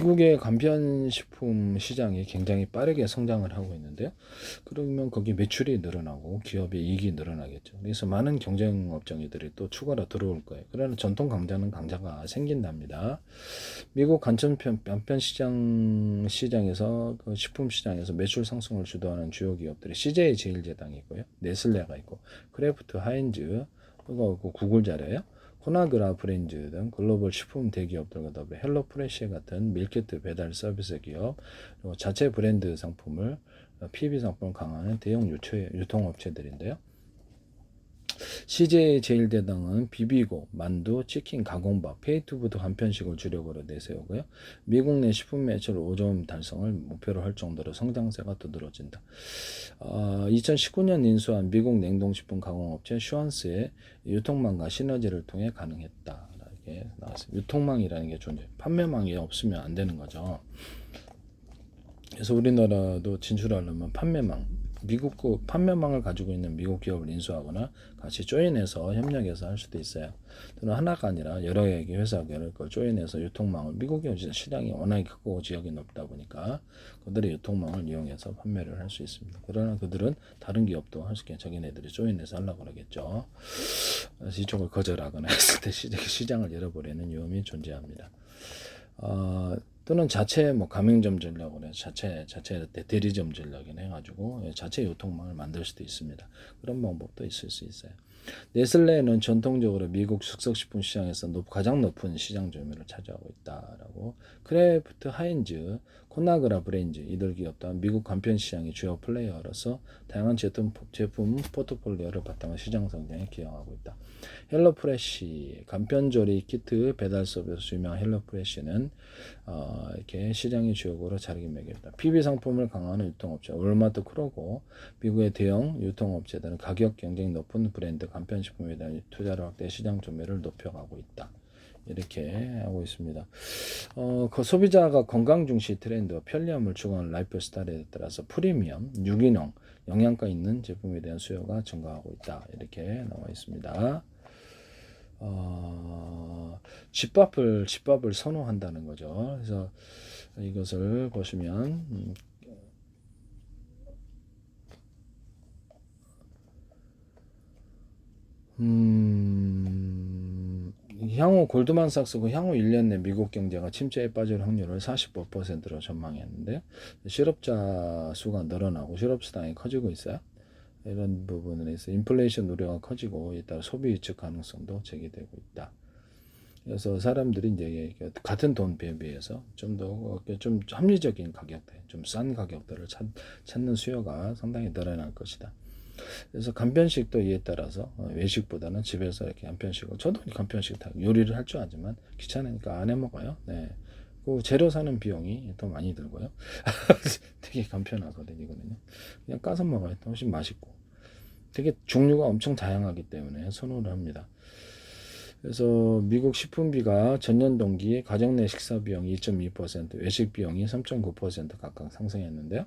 미국의 간편식품 시장이 굉장히 빠르게 성장을 하고 있는데요. 그러면 거기 매출이 늘어나고 기업의 이익이 늘어나겠죠. 그래서 많은 경쟁 업종들이 또 추가로 들어올 거예요. 그러나 전통 강자는 강자가 생긴답니다. 미국 간편편 간편 시장 시장에서 그 식품 시장에서 매출 상승을 주도하는 주요 기업들이 CJ 제일제당이 있고요. 네슬레가 있고 크래프트 하인즈 그거 그 구글 자료예요. 코나그라 브랜드 등 글로벌 식품 대기업들과 더불어 헬로프레시 같은 밀키트 배달 서비스 기업, 자체 브랜드 상품을 PB 상품을 강화하는 대형 유통업체들인데요. CJ 제일대당은 비비고, 만두, 치킨, 가공밥, 페이투브드 간편식을 주력으로 내세우고요. 미국 내 식품 매출 5점 달성을 목표로 할 정도로 성장세가 두드러진다. 어, 2019년 인수한 미국 냉동식품 가공업체 슈안스의 유통망과 시너지를 통해 가능했다. 이렇게 나왔습니다. 유통망이라는 게 존재. 판매망이 없으면 안 되는 거죠. 그래서 우리나라도 진출하려면 판매망, 미국 그 판매망을 가지고 있는 미국 기업을 인수하거나 같이 조인해서 협력해서 할 수도 있어요. 또는 하나가 아니라 여러 개의 회사를 그 조인해서 유통망을 미국의 시장이 워낙에 크고 지역이 넓다 보니까 그들의 유통망을 이용해서 판매를 할 수 있습니다. 그러나 그들은 다른 기업도 할 수 있게 자기네들이 조인해서 하려고 그러겠죠. 이쪽을 거절하거나 했을 때 시장을 열어버리는 위험이 존재합니다. 어, 또는 자체 뭐 가맹점 전략으로 해서 자체 자체 대리점 전략이나 해가지고 자체 유통망을 만들 수도 있습니다. 그런 방법도 있을 수 있어요. 네슬레는 전통적으로 미국 숙성식품 시장에서 높, 가장 높은 시장 점유율을 차지하고 있다라고 크래프트 하인즈, 코나그라 브랜드 이들 기업 또한 미국 간편 시장의 주요 플레이어로서 다양한 제품 제품 포트폴리오를 바탕한 시장 성장에 기여하고 있다. 헬로프레시 간편 조리 키트 배달 서비스 유명한 헬로프레시는 어, 이렇게 시장의 주역으로 자리를 매겼다. PB 상품을 강화하는 유통업체 월마트 크로고 미국의 대형 유통업체들은 가격 경쟁이 높은 브랜드 간편식품에 대한 투자를 확대 시장 점유율을 높여가고 있다. 이렇게 하고 있습니다. 어, 그 소비자가 건강 중시 트렌드와 편리함을 추구하는 라이프 스타일에 따라서 프리미엄, 유기농, 영양가 있는 제품에 대한 수요가 증가하고 있다. 이렇게 나와 있습니다. 어, 집밥을 집밥을 선호한다는 거죠. 그래서 이것을 보시면 음, 음, 향후 골드만삭스 그 향후 1년 내 미국 경제가 침체에 빠질 확률을 45%로 전망했는데 실업자 수가 늘어나고 실업 수당이 커지고 있어요. 이런 부분에서 인플레이션 우려가 커지고 이따 소비 위축 가능성도 제기되고 있다. 그래서 사람들이 이제 같은 돈 대비해서 좀 더 좀 합리적인 가격대, 좀 싼 가격대를 찾, 찾는 수요가 상당히 늘어날 것이다. 그래서 간편식도 이에 따라서 어, 외식보다는 집에서 이렇게 간편식을 저도 간편식 다 요리를 할 줄 알지만 귀찮으니까 안 해 먹어요. 네. 그 재료 사는 비용이 더 많이 들고요. 되게 간편하거든요, 이거는요. 그냥 까서 먹어야 훨씬 맛있고. 되게 종류가 엄청 다양하기 때문에 선호를 합니다. 그래서 미국 식품비가 전년 동기 가정 내 식사 비용이 2.2%, 외식 비용이 3.9% 각각 상승했는데요.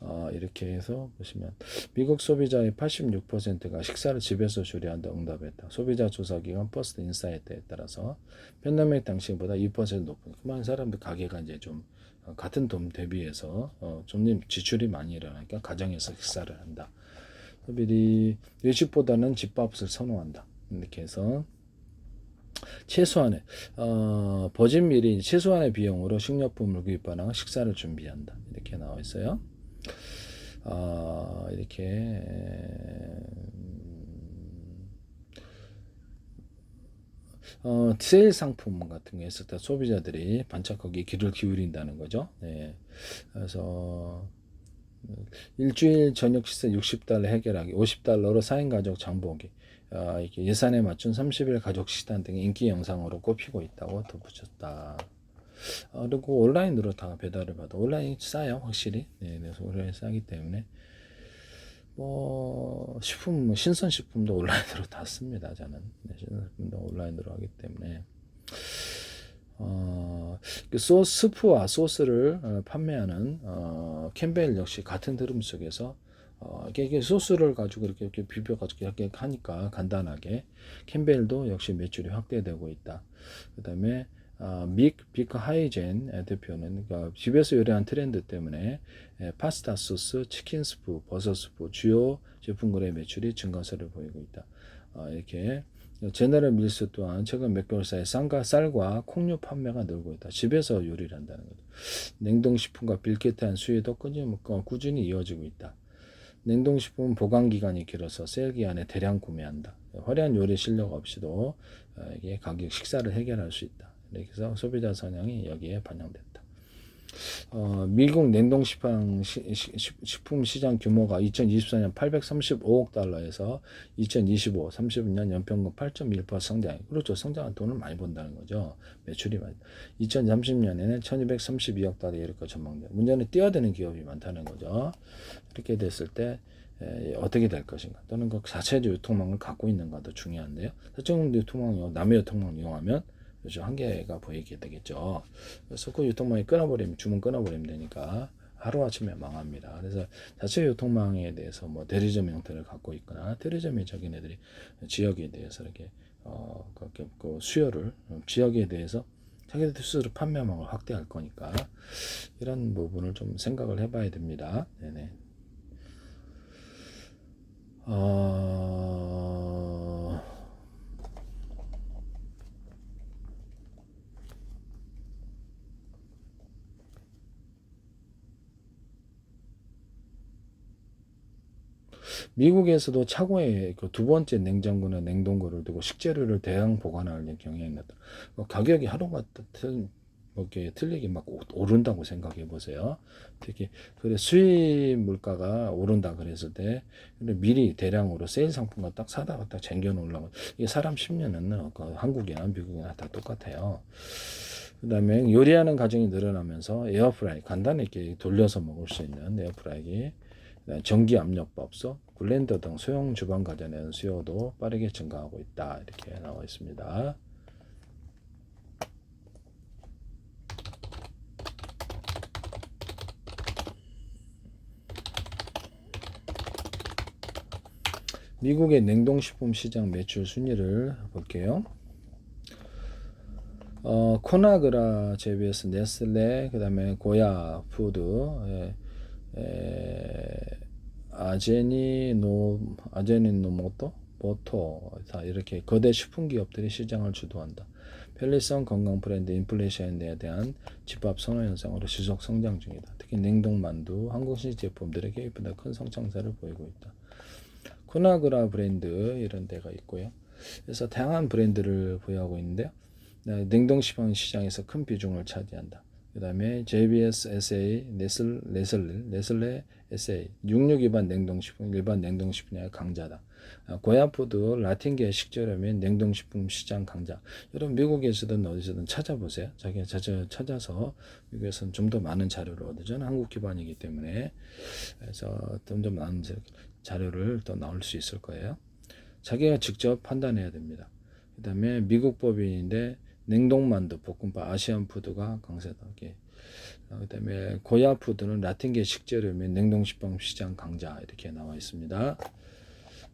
어, 이렇게 해서 보시면 미국 소비자의 86%가 식사를 집에서 조리한다 응답했다. 소비자 조사 기관 퍼스트 인사이트에 따라서 팬데믹 당시보다 2% 높은 그만 사람들 가게가 이제 좀 어, 같은 돈 대비해서 어, 좀 지출이 많이 일어나니까 가정에서 식사를 한다. 미리 외식보다는 집밥을 선호한다. 이렇게 해서 최소한의 어, 버진밀이 최소한의 비용으로 식료품을 구입하거나 식사를 준비한다. 이렇게 나와 있어요. 어, 이렇게 어, 세일 상품 같은 게 있을 때 소비자들이 반짝하게 귀를 기울인다는 거죠. 네. 그래서 일주일 저녁 식사 60달러 해결하기, 50달러로 4인 가족 장보기, 어, 예산에 맞춘 30일 가족 식단 등의 인기 영상으로 꼽히고 있다고 덧붙였다. 어, 그리고 온라인으로 다 배달을 받아. 온라인이 싸요, 확실히. 네, 그래서 온라인 싸기 때문에. 뭐, 식품, 뭐 신선 식품도 온라인으로 다 씁니다, 저는. 네, 신선 식품도 온라인으로 하기 때문에. 어, 그 소스, 스프와 소스를 어, 판매하는 어, 캠벨 역시 같은 흐름 속에서 어, 이게 소스를 가지고 이렇게, 이렇게 비벼가지고 이렇게 하니까 간단하게 캠벨도 역시 매출이 확대되고 있다. 그 다음에 어, 믹 비크 하이젠 대표는 그러니까 집에서 요리한 트렌드 때문에 에, 파스타 소스, 치킨 스프, 버섯 스프 주요 제품군의 매출이 증가세를 보이고 있다. 어, 이렇게 제너럴 밀스 또한 최근 몇 개월 사이 쌀과 쌀과 콩류 판매가 늘고 있다. 집에서 요리를 한다는 거죠. 냉동식품과 빌키트한 수요도 꾸준히 이어지고 있다. 냉동식품 보관 기간이 길어서 세일 기간에 대량 구매한다. 화려한 요리 실력 없이도 어, 이게 가격 식사를 해결할 수 있다. 그래서 소비자 성향이 여기에 반영됐다. 어, 미국 냉동 식품 시, 시, 식품 시장 규모가 2024년 835억 달러에서 2025, 30년 연평균 8.1% 성장. 그렇죠. 성장한 돈을 많이 번다는 거죠. 매출이 많이. 2030년에는 1232억 달러 이렇게 전망돼. 문제는 뛰어드는 기업이 많다는 거죠. 이렇게 됐을 때 에, 어떻게 될 것인가 또는 그 자체적 유통망을 갖고 있는가도 중요한데요. 자체적 유통망 남의 유통망 이용하면 그죠 한계가 보이게 되겠죠. 그래서 그 유통망이 끊어버리면 주문 끊어버리면 되니까 하루 아침에 망합니다. 그래서 자체 유통망에 대해서 뭐 대리점 형태를 갖고 있거나 대리점이 자기네들이 지역에 대해서 이렇게 어, 그, 그 수요를 지역에 대해서 자기들 스스로 판매망을 확대할 거니까 이런 부분을 좀 생각을 해봐야 됩니다. 네네. 어... 미국에서도 차고에 그 두 번째 냉장고나 냉동고를 두고 식재료를 대량 보관하는 경향이 나다. 뭐 가격이 하루가 틀, 뭐 이렇게 틀리게 막 오른다고 생각해 보세요. 특히 그래 수입 물가가 오른다 그랬을 때 미리 대량으로 세일 상품과 딱 사다가 딱 쟁겨 놓으려고 이게 사람 심리는 그 한국이나 미국이나 다 똑같아요. 그다음에 요리하는 가정이 늘어나면서 에어프라이 간단히 이렇게 돌려서 먹을 수 있는 에어프라이기 전기 압력밥솥, 블렌더 등 소형 주방 가전의 수요도 빠르게 증가하고 있다. 이렇게 나와 있습니다. 미국의 냉동식품 시장 매출 순위를 볼게요. 어, 코나그라 JBS, 네슬레, 그 다음에 고야 푸드, 예, 에, 아제니 노 아제니 노모토 모토 다 이렇게 거대 식품 기업들이 시장을 주도한다. 편리성 건강 브랜드 인플레이션에 대한 집합 선호 현상으로 지속 성장 중이다. 특히 냉동 만두, 한국식 제품들의 개입보다 큰 성장세를 보이고 있다. 쿠나그라 브랜드 이런 데가 있고요. 그래서 다양한 브랜드를 보유하고 있는데요. 냉동 식품 시장에서 큰 비중을 차지한다. 그 다음에 JBS SA, 네슬, 네슬레, 네슬레 SA, 육류 기반 냉동식품, 일반 냉동식품의 강자다. 아, 고야푸드, 라틴계 식재료 및 냉동식품 시장 강자. 여러분 미국에서든 어디서든 찾아보세요. 자기가 자주 찾아서 미국에서는 좀 더 많은 자료를 얻으죠. 한국 기반이기 때문에 그래서 좀 더 많은 자료를 더 나올 수 있을 거예요. 자기가 직접 판단해야 됩니다. 그 다음에 미국 법인인데 냉동만두, 볶음밥, 아시안푸드가 강세다게. 어, 그다음에 고야푸드는 라틴계 식재료 및 냉동식품 시장 강자 이렇게 나와 있습니다.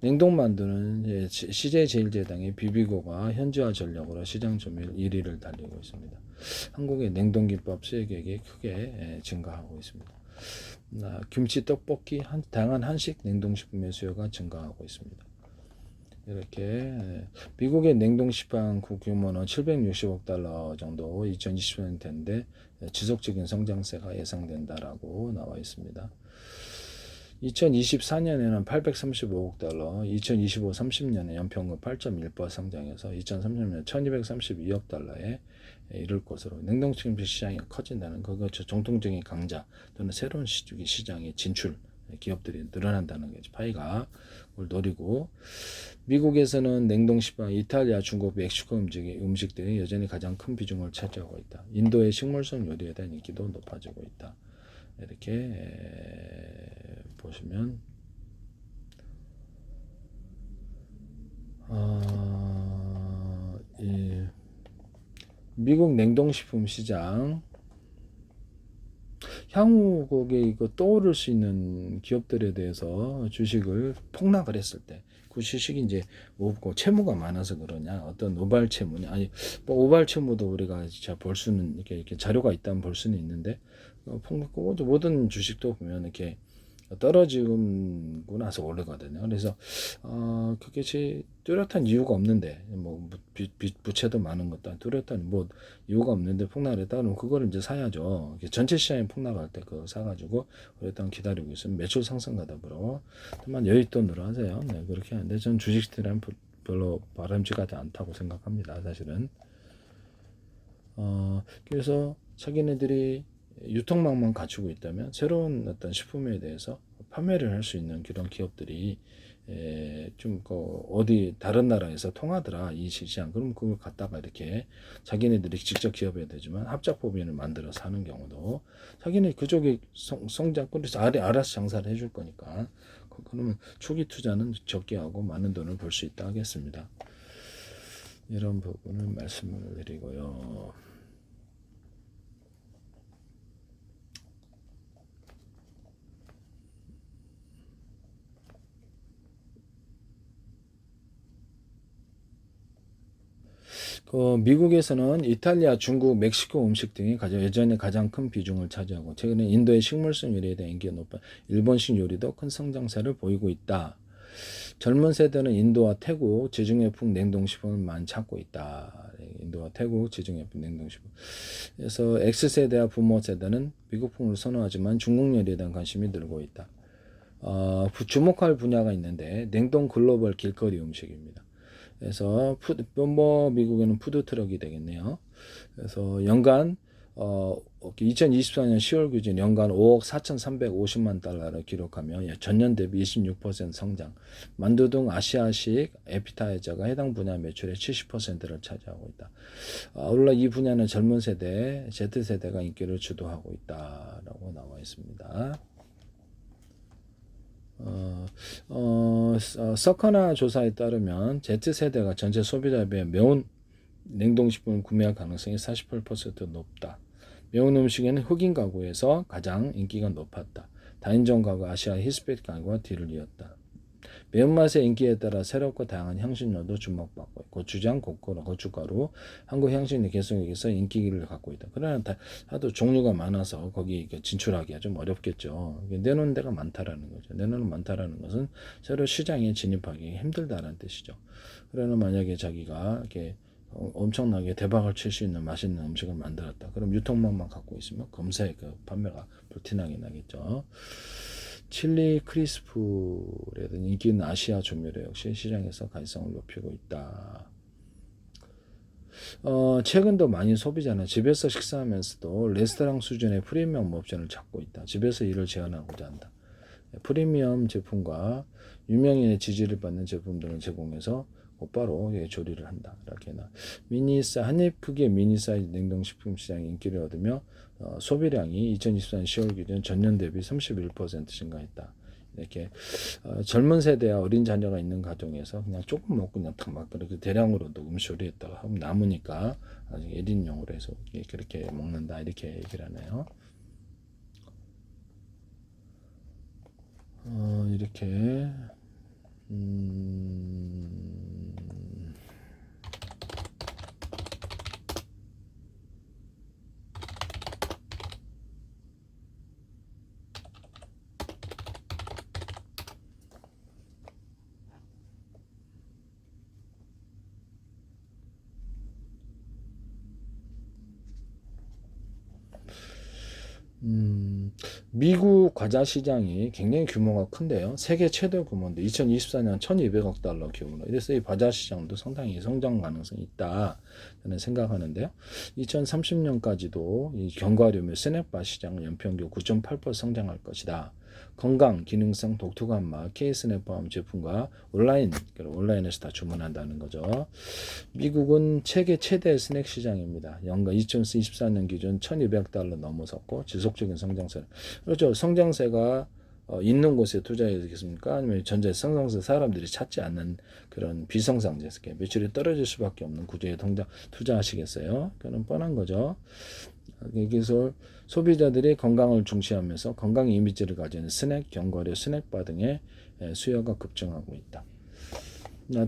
냉동만두는 CJ제일제당의 비비고가 현지화 전략으로 시장 점유율 1위를 달리고 있습니다. 한국의 냉동김밥 수익액이 크게 증가하고 있습니다. 아, 김치, 떡볶이, 다양한 한식 냉동식품의 수요가 증가하고 있습니다. 이렇게 예. 미국의 냉동식빵 규모는 760억 달러 정도 2020년 된데 예, 지속적인 성장세가 예상된다라고 나와 있습니다. 2024년에는 835억 달러, 2025, 30년에 연평균 8.1% 성장해서 2030년 1232억 달러에 이를 것으로 냉동식품 시장이 커진다는 그것죠 정통적인 강자 또는 새로운 시장의 진출 기업들이 늘어난다는 거죠. 파이가 그걸 노리고 미국에서는 냉동 식빵, 이탈리아, 중국, 멕시코 음식이, 음식들이 여전히 가장 큰 비중을 차지하고 있다. 인도의 식물성 요리에 대한 인기도 높아지고 있다. 이렇게 보시면 어, 미국 냉동식품 시장 향후 거기에 이거 떠오를 수 있는 기업들에 대해서 주식을 폭락을 했을 때 자꾸 주식이 이제 없고 채무가 많아서 그러냐 어떤 오발 채무냐 아니 뭐 오발 채무도 우리가 진짜 볼 수는 이렇게, 이렇게 자료가 있다면 볼 수는 있는데 어, 폭락고 모든 주식도 보면 이렇게 떨어지고 나서 오르거든요. 그래서 어 그게 뚜렷한 이유가 없는데 뭐 빚, 빚, 부채도 많은 것도 뚜렷한 뭐 이유가 없는데 폭락했다 그러면 그거를 이제 사야죠. 전체 시장이 폭락할 때 그거 사가지고 일단 기다리고 있으면 매출 상승과 더불어 다만 여윳돈으로 하세요. 네 그렇게 하는데 전 주식들은 별로 바람직하지 않다고 생각합니다. 사실은 어 그래서 자기네들이 유통망만 갖추고 있다면 새로운 어떤 식품에 대해서 판매를 할 수 있는 그런 기업들이 에, 좀, 그, 어디, 다른 나라에서 통하더라, 이 시장. 그럼 그걸 갖다가 이렇게 자기네들이 직접 기업해야 되지만 합작 법인을 만들어서 하는 경우도 자기네 그쪽이 성, 성장, 그래서 아래, 알아서 장사를 해줄 거니까. 그- 그러면 초기 투자는 적게 하고 많은 돈을 벌 수 있다 하겠습니다. 이런 부분을 말씀을 드리고요. 그 미국에서는 이탈리아, 중국, 멕시코 음식 등이 가장 예전에 가장 큰 비중을 차지하고 최근에 인도의 식물성 요리에 대한 인기가 높아 일본식 요리도 큰 성장세를 보이고 있다. 젊은 세대는 인도와 태국 지중해풍 냉동식품을 많이 찾고 있다. 인도와 태국 지중해풍 냉동식품. 그래서 X세대와 부모 세대는 미국풍을 선호하지만 중국 요리에 대한 관심이 늘고 있다. 어, 부- 주목할 분야가 있는데 냉동 글로벌 길거리 음식입니다. 그래서 푸드, 뭐 미국에는 푸드 트럭이 되겠네요. 그래서 연간 어 2024년 10월 기준 연간 5억 4,350만 달러를 기록하며 예, 전년 대비 26% 성장. 만두 등 아시아식 에피타이저가 해당 분야 매출의 70%를 차지하고 있다. 아울러 이 분야는 젊은 세대, Z세대가 인기를 주도하고 있다라고 나와 있습니다. 어, 어, 어, 서커나 조사에 따르면 Z세대가 전체 소비자에 비해 매운 냉동식품을 구매할 가능성이 48% 높다. 매운 음식에는 흑인 가구에서 가장 인기가 높았다. 다인종 가구 아시아 히스패닉 가구가 뒤를 이었다. 매운맛의 인기에 따라 새롭고 다양한 향신료도 주목받고 있고 고추장, 고춧가루, 고춧가루, 한국 향신료 계속해서 인기를 갖고 있다. 그러나 다, 하도 종류가 많아서 거기 진출하기가 좀 어렵겠죠. 내놓는 데가 많다라는 거죠. 내놓는 많다라는 것은 새로 시장에 진입하기 힘들다라는 뜻이죠. 그러나 만약에 자기가 이렇게 어, 엄청나게 대박을 칠 수 있는 맛있는 음식을 만들었다. 그럼 유통망만 갖고 있으면 검사의 그 판매가 불티나게 나겠죠. 칠리 크리스프라든 인기 있는 아시아 조미료 역시 시장에서 가능성을 높이고 있다. 어, 최근도 많이 소비자는 집에서 식사하면서도 레스토랑 수준의 프리미엄 옵션을 찾고 있다. 집에서 일을 제한하고자 한다. 프리미엄 제품과 유명인의 지지를 받는 제품들을 제공해서 곧바로 예, 조리를 한다. 이렇게 나 미니 사 한입 크기의 미니 사이즈 냉동식품 시장이 인기를 얻으며 어, 소비량이 2024년 10월 기준 전년 대비 31% 증가했다. 이렇게 어, 젊은 세대와 어린 자녀가 있는 가정에서 그냥 조금 먹고 그냥 탁막 그렇게 대량으로도 음식 요리했다가 하면 남으니까 아직 1인용으로 해서 그렇게 먹는다 이렇게 얘기를 하네요. 어, 이렇게 음, 음, 미국 과자 시장이 굉장히 규모가 큰데요. 세계 최대 규모인데 2024년 1,200억 달러 규모로. 이래서 이 과자 시장도 상당히 성장 가능성이 있다. 저는 생각하는데요. 2030년까지도 이 견과류 스낵바 시장은 연평균 9.8% 성장할 것이다. 건강, 기능성, 독특한 맛, 케이스넷 포함 제품과 온라인, 온라인에서 다 주문한다는 거죠. 미국은 세계 최대 스낵 시장입니다. 연간 2024년 기준 1200달러 넘어섰고 지속적인 성장세. 그렇죠. 성장세가 어, 있는 곳에 투자해야 되겠습니까? 아니면 전체 성장세 사람들이 찾지 않는 그런 비성장세, 매출이 떨어질 수밖에 없는 구조에 통장 투자하시겠어요? 그는 뻔한 거죠. 그래서 소비자들이 건강을 중시하면서 건강 이미지를 가지는 스낵, 견과류, 스낵바 등의 수요가 급증하고 있다.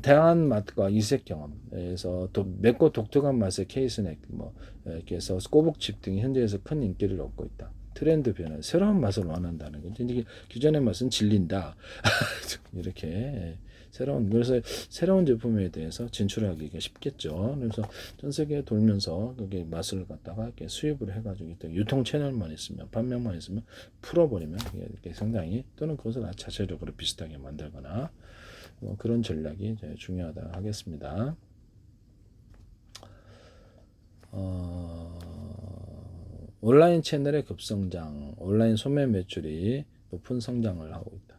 대한 맛과 이색 경험에서 또 맵고 독특한 맛의 케이스넥 뭐 이렇게 해서 꼬북칩 등이 현지에서 큰 인기를 얻고 있다. 트렌드 변화, 새로운 맛을 원한다는 거죠. 이게 기존의 맛은 질린다. 이렇게 새로운 그래서 새로운 제품에 대해서 진출하기가 쉽겠죠. 그래서 전 세계 돌면서 그게 맛을 갖다가 이렇게 수입을 해가지고 유통 채널만 있으면 판매만 있으면 풀어버리면 이게 상당히 또는 그것을 자체적으로 비슷하게 만들거나 뭐 그런 전략이 중요하다 하겠습니다. 어, 온라인 채널의 급성장, 온라인 소매 매출이 높은 성장을 하고 있다.